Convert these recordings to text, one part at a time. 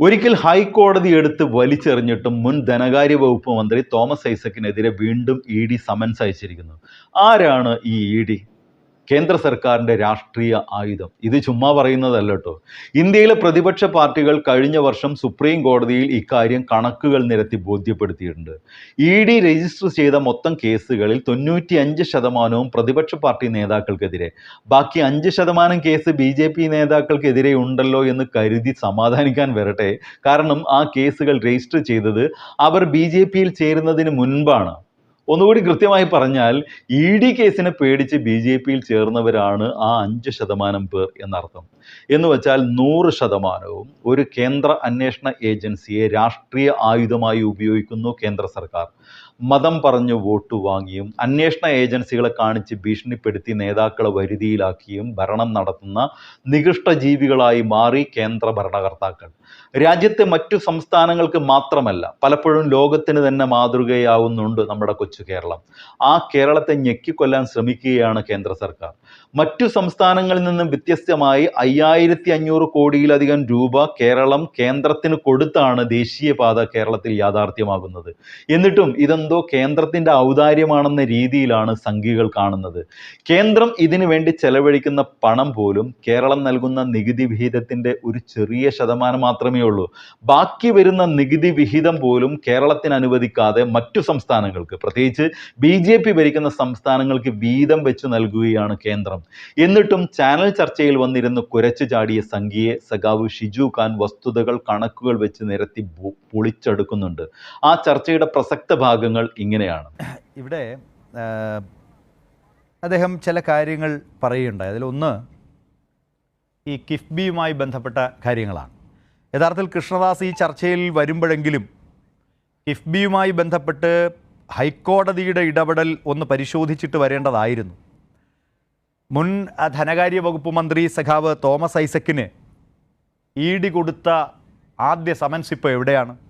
ഒരിക്കൽ ഹൈക്കോടതി എടുത്ത് വലിച്ചെറിഞ്ഞിട്ടും മുൻ ധനകാര്യ വകുപ്പ് മന്ത്രി തോമസ് ഐസക്കിനെതിരെ വീണ്ടും ഇ ഡി സമൻസ് അയച്ചിരിക്കുന്നു. ആരാണ് ഈ ഇ ഡി? കേന്ദ്ര സർക്കാരിന്റെ രാഷ്ട്രീയ ആയുധം. ഇത് ചുമ്മാ പറയുന്നതല്ല കേട്ടോ ഇന്ത്യയിലെ പ്രതിപക്ഷ പാർട്ടികൾ കഴിഞ്ഞ വർഷം സുപ്രീം കോടതിയിൽ ഇക്കാര്യം കണക്കുകൾ നിരത്തി ബോധ്യപ്പെടുത്തിയിട്ടുണ്ട്. ഇ ഡി രജിസ്റ്റർ ചെയ്ത മൊത്തം കേസുകളിൽ തൊണ്ണൂറ്റി അഞ്ച് ശതമാനവും പ്രതിപക്ഷ പാർട്ടി നേതാക്കൾക്കെതിരെ. ബാക്കി അഞ്ച് ശതമാനം കേസ് ബി ജെ പി നേതാക്കൾക്കെതിരെ ഉണ്ടല്ലോ എന്ന് കരുതി സമാധാനിക്കാൻ വരട്ടെ. കാരണം ആ കേസുകൾ രജിസ്റ്റർ ചെയ്തത് അവർ ബി ജെ പിയിൽ ചേരുന്നതിന് മുൻപാണ്. ഒന്നുകൂടി കൃത്യമായി പറഞ്ഞാൽ ഇ ഡി കേസിനെ പേടിച്ച് ബി ജെ പിയിൽ ചേർന്നവരാണ് ആ അഞ്ച് ശതമാനം പേർ എന്നർത്ഥം. എന്ന് വെച്ചാൽ നൂറ് ശതമാനവും ഒരു കേന്ദ്ര അന്വേഷണ ഏജൻസിയെ രാഷ്ട്രീയ ആയുധമായി ഉപയോഗിക്കുന്നു കേന്ദ്ര സർക്കാർ. മതം പറഞ്ഞു വോട്ട് വാങ്ങിയും അന്വേഷണ ഏജൻസികളെ കാണിച്ച് ഭീഷണിപ്പെടുത്തി നേതാക്കളെ വരുതിയിലാക്കിയും ഭരണം നടത്തുന്ന നികൃഷ്ട ജീവികളായി മാറി കേന്ദ്ര ഭരണകർത്താക്കൾ. രാജ്യത്തെ മറ്റു സംസ്ഥാനങ്ങൾക്ക് മാത്രമല്ല പലപ്പോഴും ലോകത്തിന് തന്നെ മാതൃകയാവുന്നുണ്ട് നമ്മുടെ കൊച്ചു കേരളം. ആ കേരളത്തെ ഞെക്കിക്കൊല്ലാൻ ശ്രമിക്കുകയാണ് കേന്ദ്ര സർക്കാർ. മറ്റു സംസ്ഥാനങ്ങളിൽ നിന്നും വ്യത്യസ്തമായി അയ്യായിരത്തി അഞ്ഞൂറ് കോടിയിലധികം രൂപ കേരളം കേന്ദ്രത്തിന് കൊടുത്താണ് ദേശീയപാത കേരളത്തിൽ യാഥാർത്ഥ്യമാകുന്നത്. എന്നിട്ടും ഇതെന്തോ കേന്ദ്രത്തിന്റെ ഔദാര്യമാണെന്ന രീതിയിലാണ് സംഘികൾ കാണുന്നത്. കേന്ദ്രം ഇതിനു വേണ്ടി ചെലവഴിക്കുന്ന പണം പോലും കേരളം നൽകുന്ന നികുതി വിഹിതത്തിന്റെ ഒരു ചെറിയ ശതമാനം മാത്രമേ ഉള്ളൂ. ബാക്കി വരുന്ന നികുതി വിഹിതം പോലും കേരളത്തിന് അനുവദിക്കാതെ മറ്റു സംസ്ഥാനങ്ങൾക്ക് പ്രത്യേകിച്ച് ബി ജെ പി ഭരിക്കുന്ന സംസ്ഥാനങ്ങൾക്ക് വീതം വെച്ച് നൽകുകയാണ് കേന്ദ്രം. എന്നിട്ടും ചാനൽ ചർച്ചയിൽ വന്നിരുന്ന് കുരച്ചു ചാടിയ സംഘിയെ സഖാവ് ഷിജു ഖാൻ വസ്തുതകൾ കണക്കുകൾ വെച്ച് നിരത്തി പൊളിച്ചെടുക്കുന്നുണ്ട്. ആ ചർച്ചയുടെ പ്രസക്ത ഭാഗങ്ങൾ ഇങ്ങനെയാണ്. ഇവിടെ അദ്ദേഹം ചില കാര്യങ്ങൾ പറയുകയുണ്ടായി. അതിലൊന്ന് ഈ കിഫ്ബിയുമായി ബന്ധപ്പെട്ട കാര്യങ്ങളാണ്. യഥാർത്ഥത്തിൽ കൃഷ്ണദാസ് ഈ ചർച്ചയിൽ വരുമ്പോഴെങ്കിലും കിഫ്ബിയുമായി ബന്ധപ്പെട്ട് ഹൈക്കോടതിയുടെ ഇടപെടൽ ഒന്ന് പരിശോധിച്ചിട്ട് വരേണ്ടതായിരുന്നു. മുൻ ധനകാര്യ വകുപ്പ് മന്ത്രി സഖാവ് തോമസ് ഐസക്കിന് ഇ ഡി കൊടുത്ത ആദ്യ സമൻസ് ഇപ്പോൾ എവിടെയാണ്?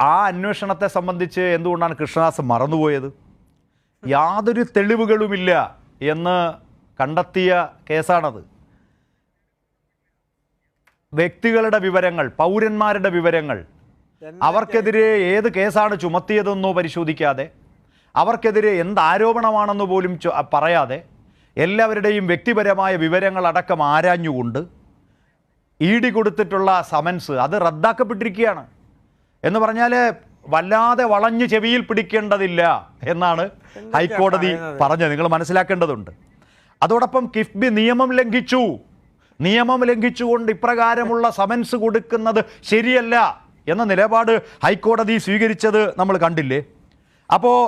ആ അന്വേഷണത്തെ സംബന്ധിച്ച് എന്തുകൊണ്ടാണ് കൃഷ്ണദാസ് മറന്നുപോയത്? യാതൊരു തെളിവുകളുമില്ല എന്ന് കണ്ടെത്തിയ കേസാണത്. വ്യക്തികളുടെ വിവരങ്ങൾ പൗരന്മാരുടെ വിവരങ്ങൾ അവർക്കെതിരെ ഏത് കേസാണ് ചുമത്തിയതെന്നോ പരിശോധിക്കാതെ അവർക്കെതിരെ എന്ത് ആരോപണമാണെന്ന് പോലും പറയാതെ എല്ലാവരുടെയും വ്യക്തിപരമായ വിവരങ്ങൾ അടക്കം ആരാഞ്ഞുകൊണ്ട് ഇ ഡി കൊടുത്തിട്ടുള്ള സമൻസ് അത് റദ്ദാക്കപ്പെട്ടിരിക്കുകയാണ്. എന്ന് പറഞ്ഞാൽ വല്ലാതെ വളഞ്ഞു ചെവിയിൽ പിടിക്കേണ്ടതില്ല എന്നാണ് ഹൈക്കോടതി പറഞ്ഞത്. നിങ്ങൾ മനസ്സിലാക്കേണ്ടതുണ്ട്. അതോടൊപ്പം കിഫ്ബി നിയമം ലംഘിച്ചു. നിയമം ലംഘിച്ചുകൊണ്ട് ഇപ്രകാരമുള്ള സമൻസ് കൊടുക്കുന്നത് ശരിയല്ല എന്ന നിലപാട് ഹൈക്കോടതി സ്വീകരിച്ചത് നമ്മൾ കണ്ടില്ലേ? അപ്പോൾ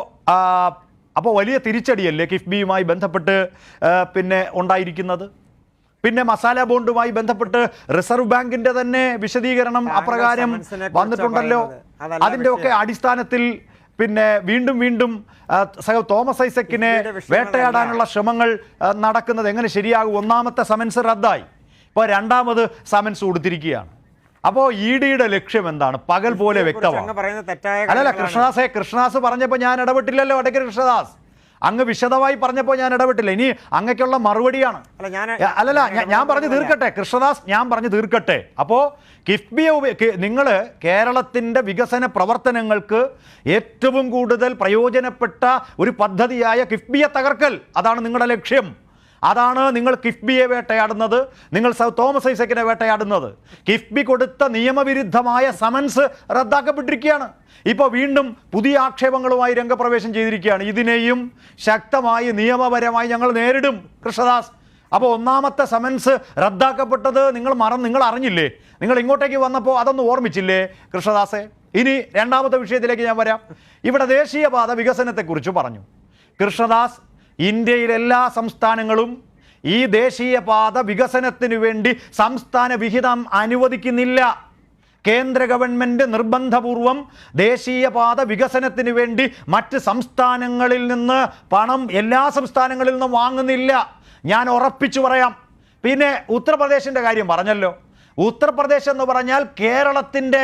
അപ്പോൾ വലിയ തിരിച്ചടിയല്ലേ കിഫ്ബിയുമായി ബന്ധപ്പെട്ട് പിന്നെ ഉണ്ടായിരിക്കുന്നത്? പിന്നെ മസാല ബോണ്ടുമായി ബന്ധപ്പെട്ട് റിസർവ് ബാങ്കിന്റെ തന്നെ വിശദീകരണം അപ്രകാരം വന്നിട്ടുണ്ടല്ലോ. അതിന്റെ ഒക്കെ അടിസ്ഥാനത്തിൽ പിന്നെ വീണ്ടും വീണ്ടും സഹ- തോമസ് ഐസക്കിനെ വേട്ടയാടാനുള്ള ശ്രമങ്ങൾ നടക്കുന്നത് എങ്ങനെ ശരിയാകും? ഒന്നാമത്തെ സമൻസ് റദ്ദായി. ഇപ്പോൾ രണ്ടാമത് സമൻസ് കൊടുത്തിരിക്കുകയാണ്. അപ്പോൾ ഇ ഡിയുടെ ലക്ഷ്യം എന്താണ്? പകൽ പോലെ വ്യക്തമാണ്? അല്ലല്ല കൃഷ്ണദാസ് കൃഷ്ണദാസെ പറഞ്ഞപ്പോൾ ഞാൻ ഇടപെട്ടില്ലല്ലോ ഇടയ്ക്ക് കൃഷ്ണദാസ്. അങ്ങ് വിശദമായി പറഞ്ഞപ്പോൾ ഞാൻ ഇടപെട്ടില്ല. ഇനി അങ്ങക്കുള്ള മറുപടിയാണ്. അല്ലല്ല ഞാൻ- ഞാൻ പറഞ്ഞു തീർക്കട്ടെ. കൃഷ്ണദാസ് ഞാൻ പറഞ്ഞു തീർക്കട്ടെ. അപ്പോൾ കിഫ്ബിയെ നിങ്ങൾ കേരളത്തിന്റെ വികസന പ്രവർത്തനങ്ങൾക്ക് ഏറ്റവും കൂടുതൽ പ്രയോജനപ്പെട്ട ഒരു പദ്ധതിയായ കിഫ്ബിയെ തകർക്കൽ. അതാണ് നിങ്ങളുടെ ലക്ഷ്യം. അതാണ് നിങ്ങൾ കിഫ്ബിയെ വേട്ടയാടുന്നത് നിങ്ങൾ തോമസ് ഐസക്കിനെ വേട്ടയാടുന്നത്. കിഫ്ബി കൊടുത്ത നിയമവിരുദ്ധമായ സമൻസ് റദ്ദാക്കപ്പെട്ടിരിക്കുകയാണ്. ഇപ്പോൾ വീണ്ടും പുതിയ ആക്ഷേപങ്ങളുമായി രംഗപ്രവേശം ചെയ്തിരിക്കുകയാണ്. ഇതിനെയും ശക്തമായി നിയമപരമായി ഞങ്ങൾ നേരിടും കൃഷ്ണദാസ്. അപ്പോൾ ഒന്നാമത്തെ സമൻസ് റദ്ദാക്കപ്പെട്ടത് നിങ്ങൾ മറന്ന് നിങ്ങൾ അറിഞ്ഞില്ലേ? നിങ്ങൾ ഇങ്ങോട്ടേക്ക് വന്നപ്പോൾ അതൊന്നും ഓർമ്മിച്ചില്ലേ കൃഷ്ണദാസെ? ഇനി രണ്ടാമത്തെ വിഷയത്തിലേക്ക് ഞാൻ വരാം. ഇവിടെ ദേശീയപാത വികസനത്തെക്കുറിച്ച് പറഞ്ഞു. കൃഷ്ണദാസ് ഇന്ത്യയിലെ എല്ലാ സംസ്ഥാനങ്ങളും ഈ ദേശീയപാത വികസനത്തിനു വേണ്ടി സംസ്ഥാന വിഹിതം അനുവദിക്കുന്നില്ല. കേന്ദ്ര ഗവൺമെന്റ് നിർബന്ധപൂർവം ദേശീയപാത വികസനത്തിന് വേണ്ടി മറ്റ് സംസ്ഥാനങ്ങളിൽ നിന്ന് പണം എല്ലാ സംസ്ഥാനങ്ങളിൽ നിന്നും വാങ്ങുന്നില്ല. ഞാൻ ഉറപ്പിച്ചു പറയാം. പിന്നെ ഉത്തർപ്രദേശിന്റെ കാര്യം പറഞ്ഞല്ലോ. ഉത്തർപ്രദേശ് എന്ന് പറഞ്ഞാൽ കേരളത്തിന്റെ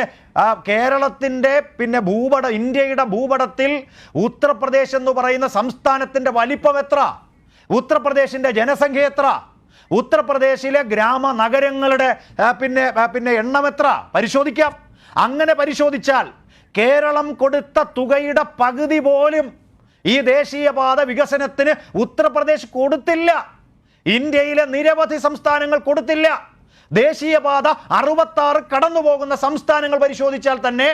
കേരളത്തിന്റെ പിന്നെ ഭൂപട ഇന്ത്യയുടെ ഭൂപടത്തിൽ ഉത്തർപ്രദേശ് എന്ന് പറയുന്ന സംസ്ഥാനത്തിന്റെ വലിപ്പം എത്ര? ഉത്തർപ്രദേശിന്റെ ജനസംഖ്യ എത്ര? ഉത്തർപ്രദേശിലെ ഗ്രാമ നഗരങ്ങളുടെ പിന്നെ പിന്നെ എണ്ണം എത്ര? പരിശോധിക്കാം. അങ്ങനെ പരിശോധിച്ചാൽ കേരളം കൊടുത്ത തുകയുടെ പകുതി പോലും ഈ ദേശീയപാത വികസനത്തിന് ഉത്തർപ്രദേശ് കൊടുത്തില്ല. ഇന്ത്യയിലെ നിരവധി സംസ്ഥാനങ്ങൾ കൊടുത്തില്ല. ദേശീയപാത അറുപത്താറ് കടന്നു പോകുന്ന സംസ്ഥാനങ്ങൾ പരിശോധിച്ചാൽ തന്നെ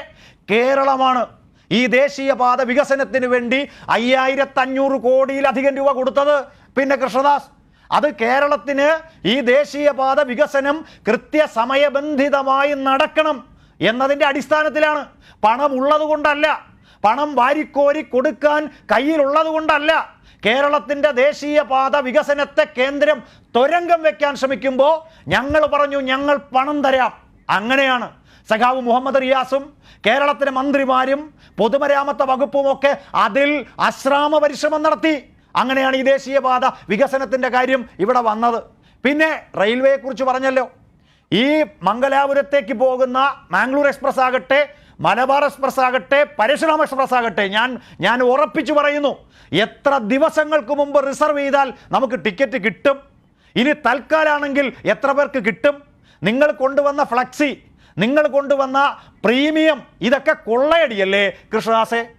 കേരളമാണ് ഈ ദേശീയപാത വികസനത്തിന് വേണ്ടി അയ്യായിരത്തി അഞ്ഞൂറ് കോടിയിലധികം രൂപ കൊടുത്തത്. പിന്നെ കൃഷ്ണദാസ് അത് കേരളത്തിന് ഈ ദേശീയപാത വികസനം കൃത്യസമയബന്ധിതമായി നടക്കണം എന്നതിന്റെ അടിസ്ഥാനത്തിലാണ്. പണം ഉള്ളത് കൊണ്ടല്ല പണം വാരിക്കോരി കൊടുക്കാൻ കയ്യിലുള്ളത് കൊണ്ടല്ല. കേരളത്തിന്റെ ദേശീയപാത വികസനത്തെ കേന്ദ്രം തുരങ്കം വെക്കാൻ ശ്രമിക്കുമ്പോൾ ഞങ്ങൾ പറഞ്ഞു ഞങ്ങൾ പണം തരാം. അങ്ങനെയാണ്. സഖാവ് മുഹമ്മദ് റിയാസും കേരളത്തിലെ മന്ത്രിമാരും പൊതുമരാമത്ത് വകുപ്പും ഒക്കെ അതിൽ അശ്രാമ പരിശ്രമം നടത്തി. അങ്ങനെയാണ് ഈ ദേശീയപാത വികസനത്തിന്റെ കാര്യം ഇവിടെ വന്നത്. പിന്നെ റെയിൽവേയെക്കുറിച്ച് പറഞ്ഞല്ലോ. ഈ മംഗലാപുരത്തേക്ക് പോകുന്ന മാംഗ്ലൂർ എക്സ്പ്രസ് ആകട്ടെ മലബാർ എക്സ്പ്രസ് ആകട്ടെ പരശുരാം എക്സ്പ്രസ് ആകട്ടെ ഞാൻ ഞാൻ ഉറപ്പിച്ചു പറയുന്നു എത്ര ദിവസങ്ങൾക്ക് മുമ്പ് റിസർവ് ചെയ്താൽ നമുക്ക് ടിക്കറ്റ് കിട്ടും? ഇനി തൽക്കാലാണെങ്കിൽ എത്ര പേർക്ക് കിട്ടും? നിങ്ങൾ കൊണ്ടുവന്ന ഫ്ലക്സി നിങ്ങൾ കൊണ്ടുവന്ന പ്രീമിയം ഇതൊക്കെ കൊള്ളയടിയല്ലേ കൃഷ്ണദാസെ?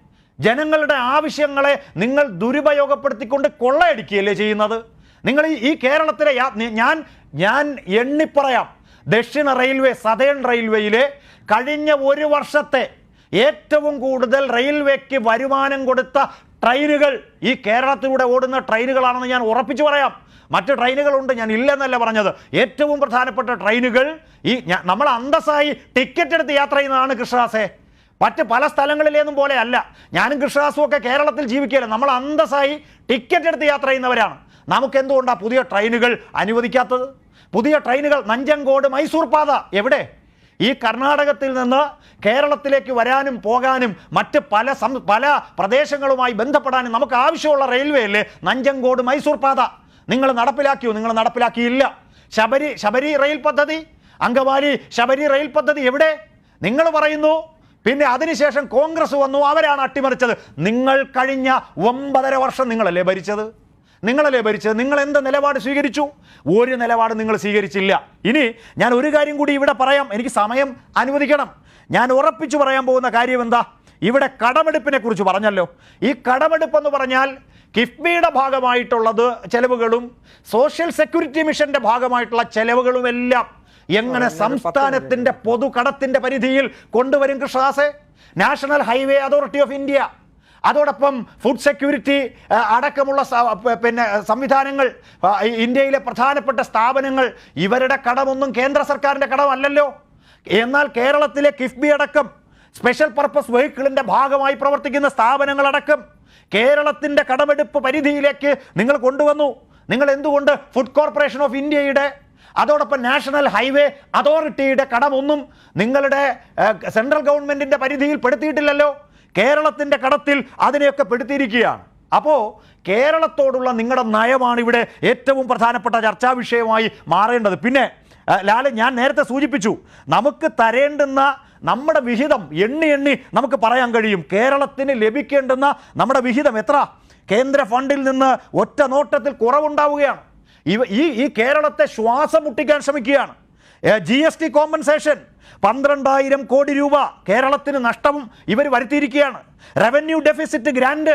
ജനങ്ങളുടെ ആവശ്യങ്ങളെ നിങ്ങൾ ദുരുപയോഗപ്പെടുത്തിക്കൊണ്ട് കൊള്ളയടിക്കുകയല്ലേ ചെയ്യുന്നത്? നിങ്ങൾ ഈ- കേരളത്തിലെ ഞാൻ ഞാൻ എണ്ണിപ്പറയാം. ദക്ഷിണ റെയിൽവേ സതേൺ റെയിൽവേയിലെ കഴിഞ്ഞ ഒരു വർഷത്തെ ഏറ്റവും കൂടുതൽ റെയിൽവേക്ക് വരുമാനം കൊടുത്ത ട്രെയിനുകൾ ഈ കേരളത്തിലൂടെ ഓടുന്ന ട്രെയിനുകളാണെന്ന് ഞാൻ ഉറപ്പിച്ചു പറയാം. മറ്റ് ട്രെയിനുകളുണ്ട് ഞാൻ ഇല്ലെന്നല്ല പറഞ്ഞത്. ഏറ്റവും പ്രധാനപ്പെട്ട ട്രെയിനുകൾ ഈ നമ്മൾ അന്തസ്സായി ടിക്കറ്റ് എടുത്ത് യാത്ര ചെയ്യുന്നതാണ് കൃഷ്ണദാസേ. മറ്റ് പല സ്ഥലങ്ങളിലേന്നും പോലെ അല്ല. ഞാനും കൃഷ്ണദാസും ഒക്കെ കേരളത്തിൽ ജീവിക്കുകയല്ല. നമ്മൾ അന്തസ്സായി ടിക്കറ്റ് എടുത്ത് യാത്ര ചെയ്യുന്നവരാണ്. നമുക്ക് എന്തുകൊണ്ടാണ് പുതിയ ട്രെയിനുകൾ അനുവദിക്കാത്തത്? പുതിയ ട്രെയിനുകൾ നഞ്ചങ്കോട് മൈസൂർ പാത. എവിടെ? ഈ കർണാടകത്തിൽ നിന്ന് കേരളത്തിലേക്ക് വരാനും പോകാനും മറ്റ് പല പല പ്രദേശങ്ങളുമായി ബന്ധപ്പെടാനും നമുക്ക് ആവശ്യമുള്ള റെയിൽവേ അല്ലേ? നഞ്ചങ്കോട് മൈസൂർ പാത. നിങ്ങൾ നടപ്പിലാക്കിയോ? നിങ്ങൾ നടപ്പിലാക്കിയില്ല. ശബരി ശബരി റെയിൽ പദ്ധതി? അങ്കമാലി ശബരി റെയിൽ പദ്ധതി എവിടെ? നിങ്ങൾ പറയുന്നു. പിന്നെ അതിനുശേഷം കോൺഗ്രസ് വന്നു. അവരാണ് അട്ടിമറിച്ചത്. നിങ്ങൾ കഴിഞ്ഞ ഒമ്പതര വർഷം നിങ്ങളല്ലേ ഭരിച്ചത്? നിങ്ങളല്ലേ ഭരിച്ചത്? നിങ്ങൾ എന്ത് നിലപാട് സ്വീകരിച്ചു? ഒരു നിലപാട് നിങ്ങൾ സ്വീകരിച്ചില്ല. ഇനി ഞാൻ ഒരു കാര്യം കൂടി ഇവിടെ പറയാം. എനിക്ക് സമയം അനുവദിക്കണം. ഞാൻ ഉറപ്പിച്ചു പറയാൻ പോകുന്ന കാര്യം എന്താ? ഇവിടെ കടമെടുപ്പിനെ കുറിച്ച് പറഞ്ഞല്ലോ. ഈ കടമെടുപ്പെന്ന് പറഞ്ഞാൽ കിഫ്ബിയുടെ ഭാഗമായിട്ടുള്ളത് ചെലവുകളും സോഷ്യൽ സെക്യൂരിറ്റി മിഷന്റെ ഭാഗമായിട്ടുള്ള ചെലവുകളും എല്ലാം എങ്ങനെ സംസ്ഥാനത്തിന്റെ പൊതുകടത്തിന്റെ പരിധിയിൽ കൊണ്ടുവരും കൃഷ്ണദാസെ? National highway authority of India അതോടൊപ്പം ഫുഡ് സെക്യൂരിറ്റി അടക്കമുള്ള പിന്നെ സംവിധാനങ്ങൾ ഇന്ത്യയിലെ പ്രധാനപ്പെട്ട സ്ഥാപനങ്ങൾ ഇവരുടെ കടമൊന്നും കേന്ദ്ര സർക്കാരിന്റെ കടമല്ലല്ലോ. എന്നാൽ കേരളത്തിലെ കിഫ്ബി അടക്കം സ്പെഷ്യൽ പർപ്പസ് വെഹിക്കിളിന്റെ ഭാഗമായി പ്രവർത്തിക്കുന്ന സ്ഥാപനങ്ങളടക്കം കേരളത്തിന്റെ കടമെടുപ്പ് പരിധിയിലേക്ക് നിങ്ങൾ കൊണ്ടുവന്നു. നിങ്ങൾ എന്തുകൊണ്ട് ഫുഡ് കോർപ്പറേഷൻ ഓഫ് ഇന്ത്യയുടെ അതോടൊപ്പം നാഷണൽ ഹൈവേ അതോറിറ്റിയുടെ കടമൊന്നും നിങ്ങളുടെ സെൻട്രൽ ഗവൺമെന്റിന്റെ പരിധിയിൽ പെടുത്തിയിട്ടില്ലല്ലോ? കേരളത്തിന്റെ കടത്തിൽ അതിനെയൊക്കെ പെടുത്തിയിരിക്കുകയാണ്. അപ്പോൾ കേരളത്തോടുള്ള നിങ്ങളുടെ നയമാണ് ഇവിടെ ഏറ്റവും പ്രധാനപ്പെട്ട ചർച്ചാ വിഷയമായി മാറേണ്ടത്. പിന്നെ ലാൽ ഞാൻ നേരത്തെ സൂചിപ്പിച്ചു നമുക്ക് തരേണ്ടുന്ന നമ്മുടെ വിഹിതം എണ്ണി എണ്ണി നമുക്ക് പറയാൻ കഴിയും. കേരളത്തിന് ലഭിക്കേണ്ടുന്ന നമ്മുടെ വിഹിതം എത്ര? കേന്ദ്ര ഫണ്ടിൽ നിന്ന് ഒറ്റ നോട്ടത്തിൽ കുറവുണ്ടാവുകയാണ്. ഈ ഈ കേരളത്തെ ശ്വാസം മുട്ടിക്കാൻ ശ്രമിക്കുകയാണ്. ജി എസ് ടി കോമ്പൻസേഷൻ പന്ത്രണ്ടായിരം കോടി രൂപ കേരളത്തിന് നഷ്ടവും ഇവർ വരുത്തിയിരിക്കുകയാണ്. റവന്യൂ ഡെഫിസിറ്റ് ഗ്രാൻഡ്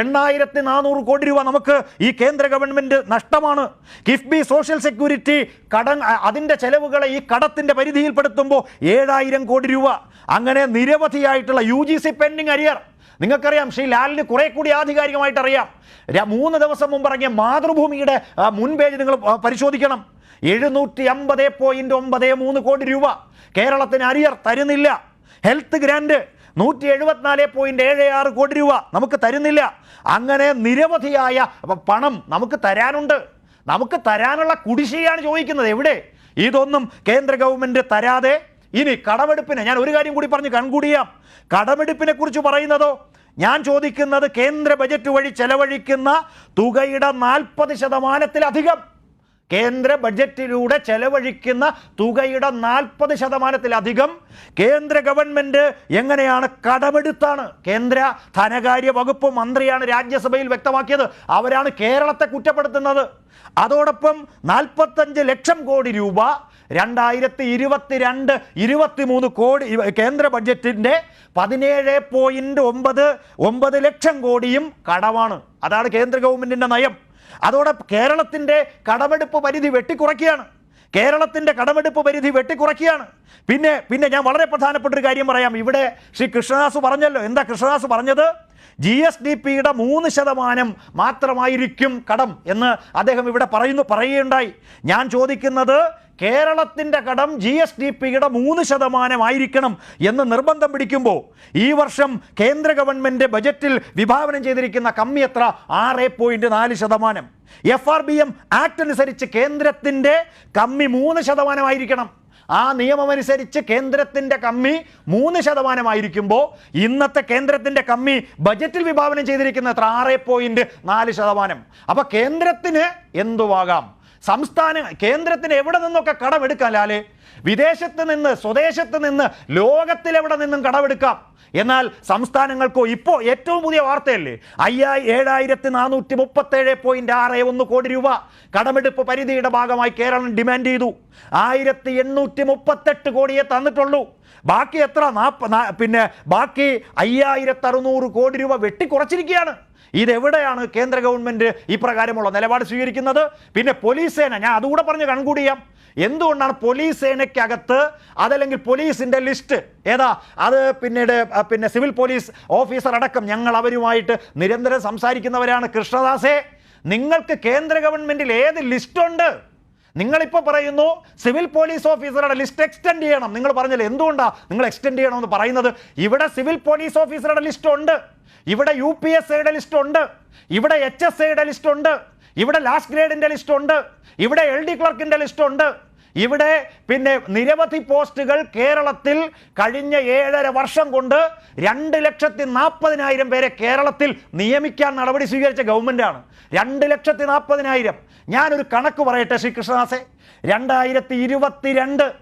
എണ്ണായിരത്തി നാനൂറ് കോടി രൂപ നമുക്ക് ഈ കേന്ദ്ര ഗവൺമെന്റ് നഷ്ടമാണ്. കിഫ്ബി സോഷ്യൽ സെക്യൂരിറ്റി കട അതിന്റെ ചെലവുകളെ ഈ കടത്തിന്റെ പരിധിയിൽപ്പെടുത്തുമ്പോൾ ഏഴായിരം കോടി രൂപ. അങ്ങനെ നിരവധിയായിട്ടുള്ള U G C pending arrear നിങ്ങൾക്കറിയാം ശ്രീ ലാലിന് കുറെ കൂടി ആധികാരികമായിട്ട് അറിയാം മൂന്ന് ദിവസം മുമ്പ് ഇറങ്ങിയ മാതൃഭൂമിയുടെ മുൻപേജ് മുൻ പേജ് നിങ്ങൾ പരിശോധിക്കണം. എഴുന്നൂറ്റി അമ്പത് പോയിന്റ് ഒമ്പത് മൂന്ന് കോടി രൂപ. കേരളത്തിന് അരിയർ തരുന്നില്ല. ഹെൽത്ത് ഗ്രാൻഡ് നൂറ്റി എഴുപത്തിനാല് പോയിന്റ് ഏഴ് ആറ് കോടി രൂപ നമുക്ക് തരുന്നില്ല. അങ്ങനെ നിരവധിയായ പണം നമുക്ക് തരാനുണ്ട്. നമുക്ക് തരാനുള്ള കുടിശ്ശികയാണ് ചോദിക്കുന്നത് എവിടെ? ഇതൊന്നും കേന്ദ്ര ഗവൺമെന്റ് തരാതെ ഇനി കടമെടുപ്പിനെ ഞാൻ ഒരു കാര്യം കൂടി പറഞ്ഞ് കൺകൂടിയാം. കടമെടുപ്പിനെ കുറിച്ച് പറയുന്നതോ? ഞാൻ ചോദിക്കുന്നത് കേന്ദ്ര ബജറ്റ് വഴി ചെലവഴിക്കുന്ന തുകയുടെ നാൽപ്പത് ശതമാനത്തിലധികം. കേന്ദ്ര ബഡ്ജറ്റിലൂടെ ചെലവഴിക്കുന്ന തുകയുടെ നാൽപ്പത് ശതമാനത്തിലധികം കേന്ദ്ര ഗവൺമെന്റ് എങ്ങനെയാണ് കടമെടുത്താണ്? കേന്ദ്ര ധനകാര്യ വകുപ്പ് മന്ത്രിയാണ് രാജ്യസഭയിൽ വ്യക്തമാക്കിയത്. അവരാണ് കേരളത്തെ കുറ്റപ്പെടുത്തുന്നത്. അതോടൊപ്പം നാൽപ്പത്തഞ്ച് ലക്ഷം കോടി രൂപ രണ്ടായിരത്തി ഇരുപത്തിരണ്ട് ഇരുപത്തിമൂന്ന് കോടി കേന്ദ്ര ബഡ്ജറ്റിന്റെ പതിനേഴ് പോയിന്റ് ഒമ്പത് ഒമ്പത് ലക്ഷം കോടിയും കടമാണ്. അതാണ് കേന്ദ്ര ഗവൺമെന്റിന്റെ നയം. അതോടെ കേരളത്തിന്റെ കടമെടുപ്പ് പരിധി വെട്ടിക്കുറയ്ക്കുകയാണ്. കേരളത്തിന്റെ കടമെടുപ്പ് പരിധി വെട്ടിക്കുറയ്ക്കുകയാണ്. പിന്നെ പിന്നെ ഞാൻ വളരെ പ്രധാനപ്പെട്ട ഒരു കാര്യം പറയാം. ഇവിടെ ശ്രീ കൃഷ്ണദാസ് പറഞ്ഞല്ലോ. എന്താ കൃഷ്ണദാസ് പറഞ്ഞത്? ജി എസ് ഡി പിയുടെ മൂന്ന് ശതമാനം മാത്രമായിരിക്കും കടം എന്ന് അദ്ദേഹം ഇവിടെ പറയുന്നു പറയുകയുണ്ടായി. ഞാൻ ചോദിക്കുന്നത് കേരളത്തിന്റെ കടം ജി എസ് ഡി പിയുടെ മൂന്ന് ശതമാനമായിരിക്കണം എന്ന് നിർബന്ധം പിടിക്കുമ്പോൾ ഈ വർഷം കേന്ദ്ര ഗവൺമെന്റ് ബജറ്റിൽ വിഭാവനം ചെയ്തിരിക്കുന്ന കമ്മി എത്ര? ആറ് പോയിന്റ് നാല് ശതമാനം. F R B M act അനുസരിച്ച് കേന്ദ്രത്തിന്റെ കമ്മി മൂന്ന് ശതമാനമായിരിക്കണം. ആ നിയമമനുസരിച്ച് കേന്ദ്രത്തിന്റെ കമ്മി മൂന്ന് ശതമാനമായിരിക്കുമ്പോൾ ഇന്നത്തെ കേന്ദ്രത്തിന്റെ കമ്മി ബജറ്റിൽ വിഭാവനം ചെയ്തിരിക്കുന്ന എത്ര? ആറ് പോയിന്റ് നാല് ശതമാനം. അപ്പോൾ കേന്ദ്രത്തിന് എന്തുവാകാം? സംസ്ഥാന കേന്ദ്രത്തിന് എവിടെ നിന്നൊക്കെ കടമെടുക്കാം ലാലേ? വിദേശത്ത് നിന്ന് സ്വദേശത്ത് നിന്ന് ലോകത്തിലെവിടെ നിന്നും കടമെടുക്കാം? എന്നാൽ സംസ്ഥാനങ്ങൾക്കോ ഇപ്പോൾ ഏറ്റവും പുതിയ വാർത്തയല്ലേ? അയ്യായി ഏഴായിരത്തി നാനൂറ്റി മുപ്പത്തേഴ് പോയിന്റ് ആറ് ഒന്ന് കോടി രൂപ കടമെടുപ്പ് പരിധിയുടെ ഭാഗമായി കേരളം ഡിമാൻഡ് ചെയ്തു. ആയിരത്തി എണ്ണൂറ്റി മുപ്പത്തെട്ട് കോടിയെ തന്നിട്ടുള്ളൂ. ബാക്കി എത്ര? നാപ്പ പിന്നെ ബാക്കി അയ്യായിരത്തി അറുന്നൂറ് കോടി രൂപ വെട്ടിക്കുറച്ചിരിക്കുകയാണ്. ഇതെവിടെയാണ് കേന്ദ്ര ഗവൺമെന്റ് ഇപ്രകാരമുള്ള നിലപാട് സ്വീകരിക്കുന്നത്? പിന്നെ പോലീസ് സേന ഞാൻ അതുകൂടെ പറഞ്ഞ് കൺകൂടി ചെയ്യാം. എന്തുകൊണ്ടാണ് പോലീസ് സേനയ്ക്കകത്ത് അതല്ലെങ്കിൽ പോലീസിന്റെ ലിസ്റ്റ് ഏതാ? അത് പിന്നീട് പിന്നെ സിവിൽ പോലീസ് ഓഫീസർ അടക്കം ഞങ്ങൾ അവരുമായിട്ട് നിരന്തരം സംസാരിക്കുന്നവരാണ് കൃഷ്ണദാസേ. നിങ്ങൾക്ക് കേന്ദ്ര ഗവൺമെന്റിൽ ഏത് ലിസ്റ്റ് ഉണ്ട്? നിങ്ങളിപ്പോൾ പറയുന്നു സിവിൽ പോലീസ് ഓഫീസറുടെ ലിസ്റ്റ് എക്സ്റ്റെൻഡ് ചെയ്യണം. നിങ്ങൾ പറഞ്ഞില്ല എന്തുകൊണ്ടാണ് നിങ്ങൾ എക്സ്റ്റെൻഡ് ചെയ്യണമെന്ന് പറയുന്നത്? ഇവിടെ സിവിൽ പോലീസ് ഓഫീസറുടെ ലിസ്റ്റ് ഉണ്ട്. ഇവിടെ യു പി എസ് ഐയുടെ ലിസ്റ്റ് ഉണ്ട്. ഇവിടെ എച്ച് എസ് ഐയുടെ ലിസ്റ്റ് ഉണ്ട്. ഇവിടെ ലാസ്റ്റ് ഗ്രേഡിന്റെ ലിസ്റ്റ് ഉണ്ട്. ഇവിടെ എൽ ഡി ക്ലർക്കിന്റെ ലിസ്റ്റ് ഉണ്ട്. ഇവിടെ പിന്നെ നിരവധി പോസ്റ്റുകൾ കേരളത്തിൽ കഴിഞ്ഞ ഏഴര വർഷം കൊണ്ട് രണ്ട് ലക്ഷത്തി നാൽപ്പതിനായിരം പേരെ കേരളത്തിൽ നിയമിക്കാൻ നടപടി സ്വീകരിച്ച ഗവൺമെന്റാണ്. രണ്ട് ലക്ഷത്തി നാൽപ്പതിനായിരം ഞാനൊരു കണക്ക് പറയട്ടെ ശ്രീ കൃഷ്ണദാസെ. രണ്ടായിരത്തി ഇരുപത്തിരണ്ട്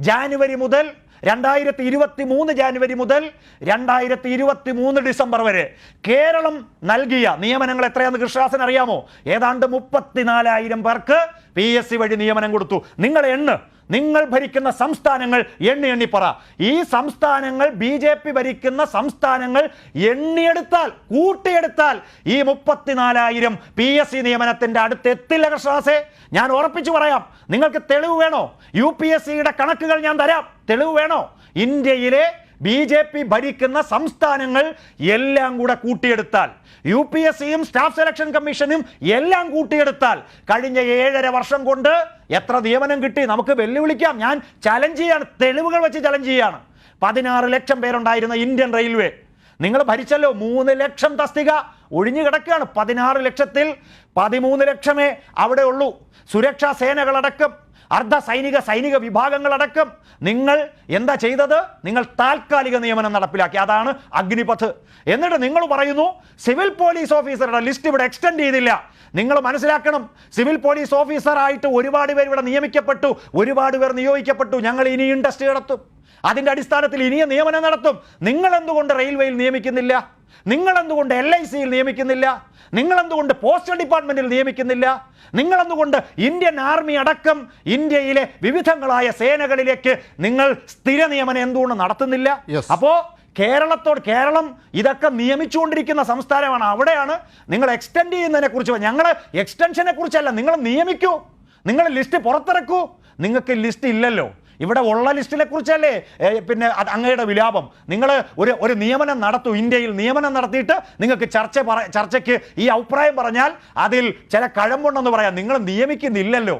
ജാനുവരി മുതൽ രണ്ടായിരത്തി ഇരുപത്തി മൂന്ന് ജാനുവരി മുതൽ രണ്ടായിരത്തി ഇരുപത്തി മൂന്ന് ഡിസംബർ വരെ കേരളം നൽകിയ നിയമനങ്ങൾ എത്രയാണെന്ന് കൃഷ്ണദാസൻ അറിയാമോ? ഏതാണ്ട് മുപ്പത്തിനാലായിരം പേർക്ക് പി എസ് സി വഴി നിയമനം കൊടുത്തു. നിങ്ങൾ എണ്ണ്. നിങ്ങൾ ഭരിക്കുന്ന സംസ്ഥാനങ്ങൾ എണ്ണി എണ്ണി പറ. ഈ സംസ്ഥാനങ്ങൾ ബി ജെ പി ഭരിക്കുന്ന സംസ്ഥാനങ്ങൾ എണ്ണിയെടുത്താൽ കൂട്ടിയെടുത്താൽ ഈ മുപ്പത്തിനാലായിരം പി എസ് സി നിയമനത്തിന്റെ അടുത്ത് എത്തില്ല കൃഷ്ണാസെ ഞാൻ ഉറപ്പിച്ചു പറയാം. നിങ്ങൾക്ക് തെളിവ് വേണോ? യു പി എസ് സിയുടെ കണക്കുകൾ ഞാൻ തരാം. തെളിവ് വേണോ? ഇന്ത്യയിലെ ബി ജെ പി ഭരിക്കുന്ന സംസ്ഥാനങ്ങൾ എല്ലാം കൂടെ കൂട്ടിയെടുത്താൽ യു പി എസ് സിയും സ്റ്റാഫ് സെലക്ഷൻ കമ്മീഷനും എല്ലാം കൂട്ടിയെടുത്താൽ കഴിഞ്ഞ ഏഴര വർഷം കൊണ്ട് എത്ര നിയമനം കിട്ടി? നമുക്ക് വെല്ലുവിളിക്കാം. ഞാൻ ചലഞ്ച് ചെയ്യാണ്. തെളിവുകൾ വെച്ച് ചലഞ്ച് ചെയ്യാണ്. പതിനാറ് ലക്ഷം പേരുണ്ടായിരുന്ന ഇന്ത്യൻ റെയിൽവേ. നിങ്ങൾ ഭരിച്ചല്ലോ? മൂന്ന് ലക്ഷം തസ്തിക. ഒഴിഞ്ഞു കിടക്കുകയാണ്. പതിനാറ് ലക്ഷത്തിൽ പതിമൂന്ന് ലക്ഷമേ അവിടെ ഉള്ളൂ. സുരക്ഷാ സേനകളടക്കം അർദ്ധ സൈനിക സൈനിക വിഭാഗങ്ങളടക്കം നിങ്ങൾ എന്താ ചെയ്തത്? നിങ്ങൾ താൽക്കാലിക നിയമനം നടപ്പിലാക്കി. അതാണ് അഗ്നിപഥ്. എന്നിട്ട് നിങ്ങൾ പറയുന്നു സിവിൽ പോലീസ് ഓഫീസറുടെ ലിസ്റ്റ് ഇവിടെ എക്സ്റ്റെൻഡ് ചെയ്തില്ല. നിങ്ങൾ മനസ്സിലാക്കണം സിവിൽ പോലീസ് ഓഫീസറായിട്ട് ഒരുപാട് പേർ ഇവിടെ നിയമിക്കപ്പെട്ടു ഒരുപാട് പേർ നിയോഗിക്കപ്പെട്ടു. ഞങ്ങൾ ഇനിയും ടെസ്റ്റ് നടത്തും. അതിന്റെ അടിസ്ഥാനത്തിൽ ഇനിയും നിയമനം നടത്തും. നിങ്ങൾ എന്തുകൊണ്ട് റെയിൽവേയിൽ നിയമിക്കുന്നില്ല? നിങ്ങൾ എന്തുകൊണ്ട് എൽ ഐ സിയിൽ നിയമിക്കുന്നില്ല? നിങ്ങൾ എന്തുകൊണ്ട് പോസ്റ്റൽ ഡിപ്പാർട്ട്മെന്റിൽ നിയമിക്കുന്നില്ല? നിങ്ങൾ എന്തുകൊണ്ട് ഇന്ത്യൻ ആർമി അടക്കം ഇന്ത്യയിലെ വിവിധങ്ങളായ സേനകളിലേക്ക് നിങ്ങൾ സ്ഥിര നിയമനം എന്തുകൊണ്ട് നടത്തുന്നില്ല? അപ്പോൾ അപ്പോ കേരളത്തോട് കേരളം ഇതൊക്കെ നിയമിച്ചുകൊണ്ടിരിക്കുന്ന സംസ്ഥാനമാണ്. അവിടെയാണ് നിങ്ങൾ എക്സ്റ്റെൻഡ് ചെയ്യുന്നതിനെ കുറിച്ച് ഞങ്ങൾ എക്സ്റ്റൻഷനെ കുറിച്ചല്ല നിങ്ങൾ നിയമിക്കൂ. നിങ്ങൾ ലിസ്റ്റ് പുറത്തിറക്കൂ. നിങ്ങൾക്ക് ലിസ്റ്റ് ഇല്ലല്ലോ. ഇവിടെ ഉള്ള ലിസ്റ്റിനെ കുറിച്ചല്ലേ? പിന്നെ അങ്ങയുടെ വിലാപം. നിങ്ങൾ ഒരു ഒരു നിയമനം നടത്തൂ ഇന്ത്യയിൽ നിയമനം നടത്തിയിട്ട് നിങ്ങൾക്ക് ചർച്ച പറ ചർച്ചയ്ക്ക് ഈ അഭിപ്രായം പറഞ്ഞാൽ അതിൽ ചില കഴമ്പുണ്ടെന്ന് പറയാം. നിങ്ങൾ നിയമിക്കുന്നില്ലല്ലോ.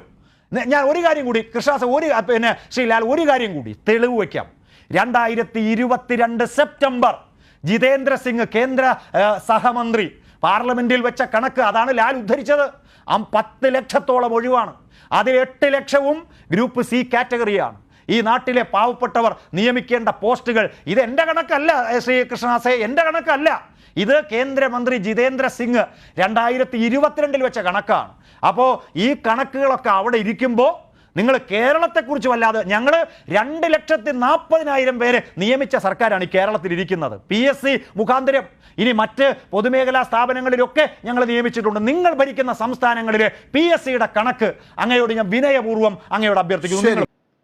ഞാൻ ഒരു കാര്യം കൂടി കൃഷ്ണദാസ് ഒരു പിന്നെ ശ്രീ ലാൽ ഒരു കാര്യം കൂടി തെളിവ് വയ്ക്കാം. രണ്ടായിരത്തി ഇരുപത്തിരണ്ട് സെപ്റ്റംബർ ജിതേന്ദ്ര സിംഗ് കേന്ദ്ര സഹമന്ത്രി പാർലമെന്റിൽ വെച്ച കണക്ക് അതാണ് ലാൽ ഉദ്ധരിച്ചത്. ആ പത്ത് ലക്ഷത്തോളം ഒഴിവാണ്. അതിൽ എട്ട് ലക്ഷവും ഗ്രൂപ്പ് സി കാറ്റഗറിയാണ്. ഈ നാട്ടിലെ പാവപ്പെട്ടവർ നിയമിക്കേണ്ട പോസ്റ്റുകൾ ഇത് എന്റെ കണക്കല്ല ശ്രീ കൃഷ്ണദാസെ എന്റെ കണക്കല്ല. ഇത് കേന്ദ്രമന്ത്രി ജിതേന്ദ്ര സിംഗ് രണ്ടായിരത്തി ഇരുപത്തിരണ്ടിൽ വെച്ച കണക്കാണ്. അപ്പോൾ ഈ കണക്കുകളൊക്കെ അവിടെ ഇരിക്കുമ്പോൾ നിങ്ങൾ കേരളത്തെക്കുറിച്ച് വല്ലാതെ ഞങ്ങൾ രണ്ട് ലക്ഷത്തി നാൽപ്പതിനായിരം പേരെ നിയമിച്ച സർക്കാരാണ് ഈ കേരളത്തിൽ ഇരിക്കുന്നത്. പി എസ് സി മുഖാന്തരം. ഇനി മറ്റ് പൊതുമേഖലാ സ്ഥാപനങ്ങളിലൊക്കെ ഞങ്ങൾ നിയമിച്ചിട്ടുണ്ട്. നിങ്ങൾ ഭരിക്കുന്ന സംസ്ഥാനങ്ങളിലെ പി എസ് സിയുടെ കണക്ക് അങ്ങയോട് ഞാൻ വിനയപൂർവം അങ്ങയോട് അഭ്യർത്ഥിക്കുന്നു.